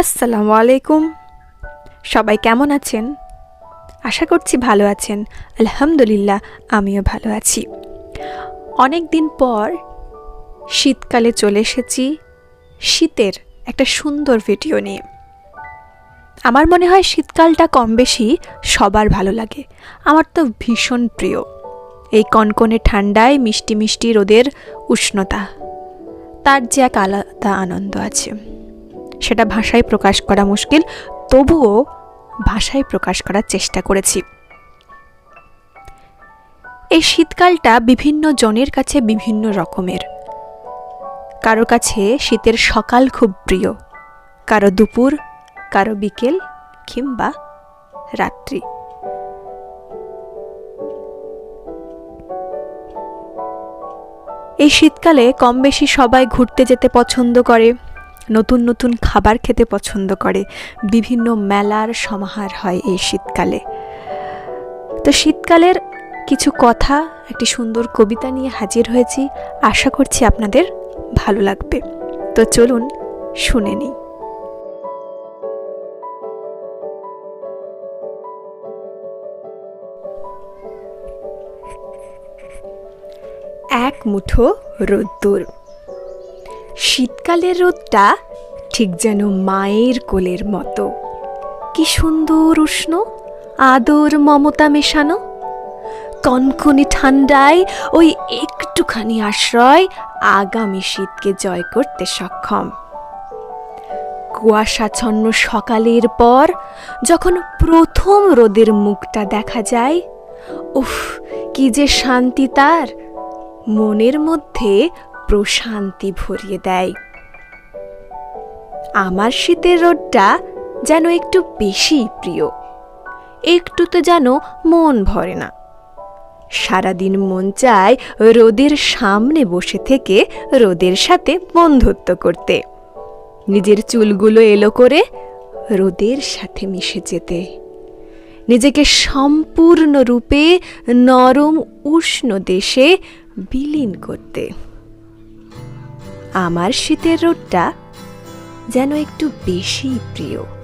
আসসালামু আলাইকুম। সবাই কেমন আছেন? আশা করছি ভালো আছেন। আলহামদুলিল্লাহ, আমিও ভালো আছি। অনেক দিন পর শীতকালে চলে এসেছি শীতের একটা সুন্দর ভিডিও নিয়ে। আমার মনে হয় শীতকালটা কম বেশি সবার ভালো লাগে। আমার তো ভীষণ প্রিয়। এই কনকনে ঠান্ডায় মিষ্টি মিষ্টি রোদের উষ্ণতা। তার যে এক আলাদা আনন্দ আছে। সেটা ভাষায় প্রকাশ করা মুশকিল, তবুও ভাষায় প্রকাশ করার চেষ্টা করেছি। এই শীতকালটা বিভিন্ন জনের কাছে বিভিন্ন রকমের। কারও কাছে শীতের সকাল খুব প্রিয়, কারও দুপুর, কারও বিকেল কিংবা রাত্রি। এই শীতকালে কম বেশি সবাই ঘুরতে যেতে পছন্দ করে। নতুন নতুন খাবার খেতে পছন্দ করে। বিভিন্ন মেলার সমাহার হয় এই শীতকালে। তো শীতকালের কিছু কথা, একটি সুন্দর কবিতা নিয়ে হাজির হয়েছি। আশা করছি আপনাদের ভালো লাগবে। তো চলুন শুনে নিই। এক মুঠো রোদ্দুর। শীতকালের রোদটা ঠিক যেন মায়ের কোলের মতো। কি সুন্দর উষ্ণ, আদর মমতা মেশানো। কনকনে ঠান্ডায় ওই একটুখানি আশ্রয় আগামী শীতকে জয় করতে সক্ষম। কুয়াশাচ্ছন্ন সকালের পর যখন প্রথম রোদের মুখটা দেখা যায়, উফ, কি যে শান্তি তার। মনের মধ্যে প্রশান্তি ভরিয়ে দেয়। আমার শীতের রোদটা যেন একটু বেশি প্রিয়। একটু তো যেন মন ভরে না। সারাদিন মন চায় রোদের সামনে বসে থেকে রোদের সাথে বন্ধুত্ব করতে। নিজের চুলগুলো এলো করে রোদের সাথে মিশে যেতে। নিজেকে সম্পূর্ণরূপে নরম উষ্ণ দেশে বিলীন করতে। আমার শীতের রোদটা যেন একটু বেশি প্রিয়।